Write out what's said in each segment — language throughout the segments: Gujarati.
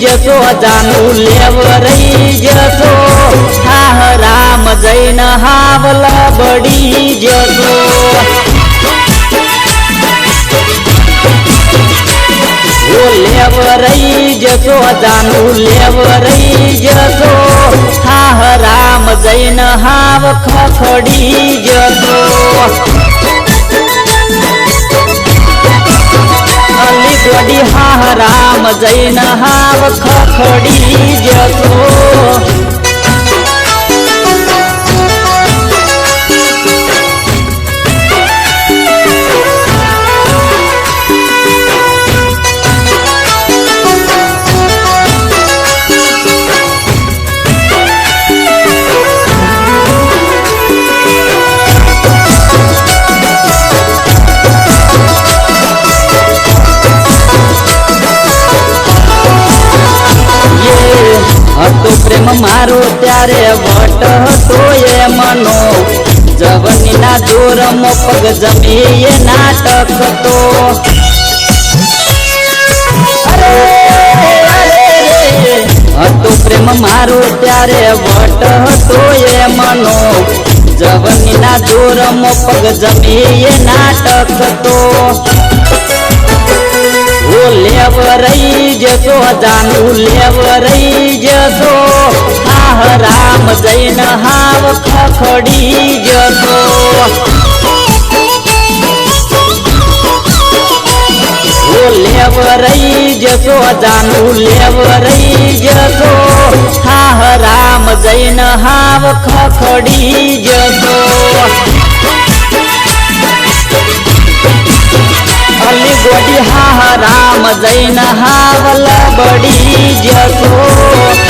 જશો જાનું લેવ રહી જશો. હાહ રામ જૈન હાવલ બડી જશો. ઓ લેવ રહી જશો જાનું લેવ રહી જશો. હાહ રામ જૈન હાવ ખખડી જશો. અલી ગોડી હાહ રામ જૈન હાવ ખખડી જશો જોરમો પગ જમી એ નાટક તો. હતો પ્રેમ મારો ત્યારે વટ હતો એ મનો. જવનીના જોરમો પગ જમી એ નાટક તો. લેવ રહી જશો, જાનું લેવ રહી જશો. આહ, રામ જૈન હાવ ખખડી જશો રહી જશો જાનું લેવ રહી જશો હા, રામ જૈન, હાવ ખખડી જશો અલી ગોડી, હા રામ જૈન, હાવ લબડી જશો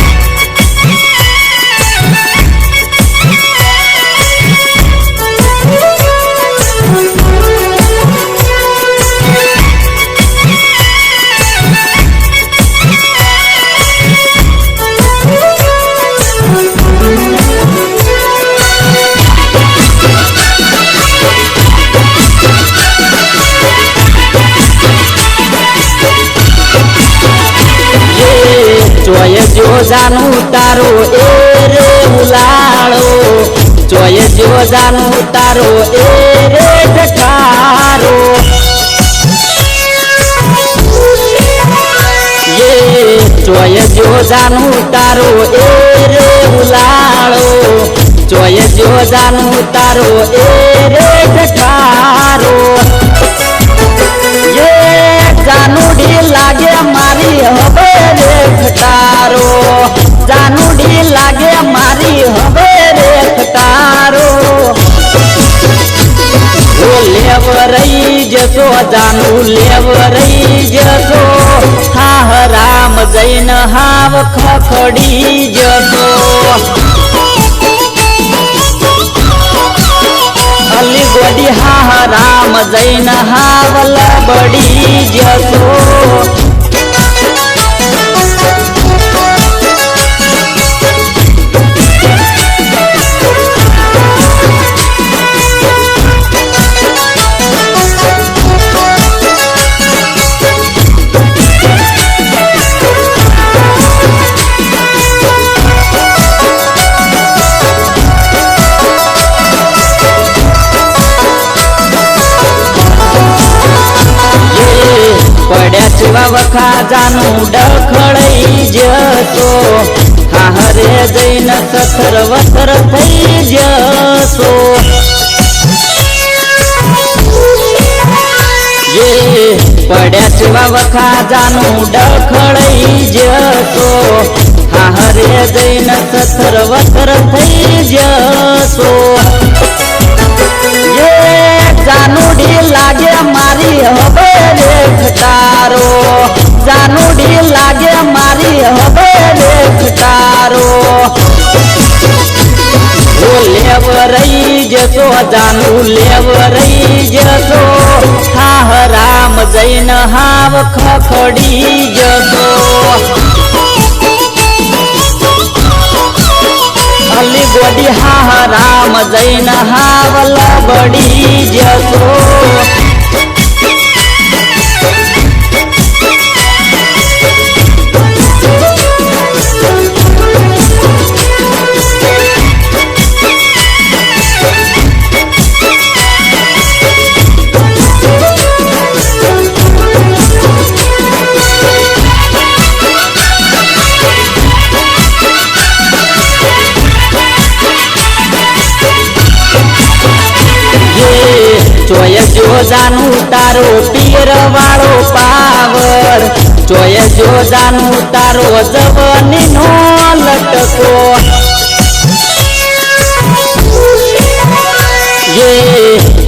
ચોય જોજાનું તારો એ રે ઉલાળો ચોય જોજાનું તારો એ રે ઠઠારો ચોય જોજાનું તારો એ રે ઉલાળો ચોય જોજાનું તારો એ રે ઠઠારો જશો જાનુ લેવ રહી જશો. હા રામ જૈન હાવ ખખડી જશો. અલી ગોડી હા રામ જૈન હાવ બડી જશો. જાનું ડખડાઈ જશો હારે જઈને સથર વથર થઈ જશો પડ્યા જેવા વખાજાનું ડખડાઈ જશો હારે જઈને સથર વથર જશો જાનુ લેવ રહી જશો. હા, રામ જૈન હાવ ખખડી જશો. અલી ગોડી, હા રામ જૈન હાવ લબડી જશો. જો જાનું તારો પિયર વાળો પાવર જોય જોજાનું તારો જવની નો લટકો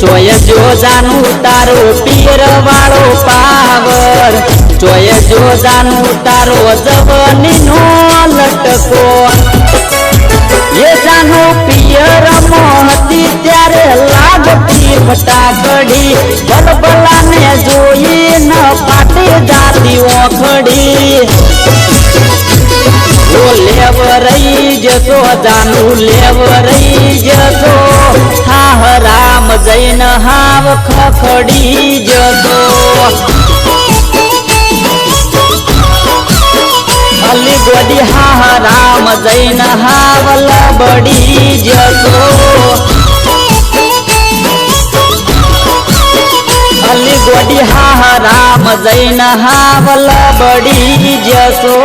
જોય જોજાનું તારો પિયર વાળો પાવર જોય જોજાનું તારો જવની નો લટકો. એ જાનો પિયર હતી ત્યારે લાગતી ફટાકડી બલબલાને જોઈ ન પાટી જાતી ઓખડી. લેવ રહી જતો જાનું લેવ રહી જતો હા રામ જૈન હાવ ખખડી જતો અલી ગોડી, હા રામ જૈન હાવ બડી જતો હાવલ બડી જતો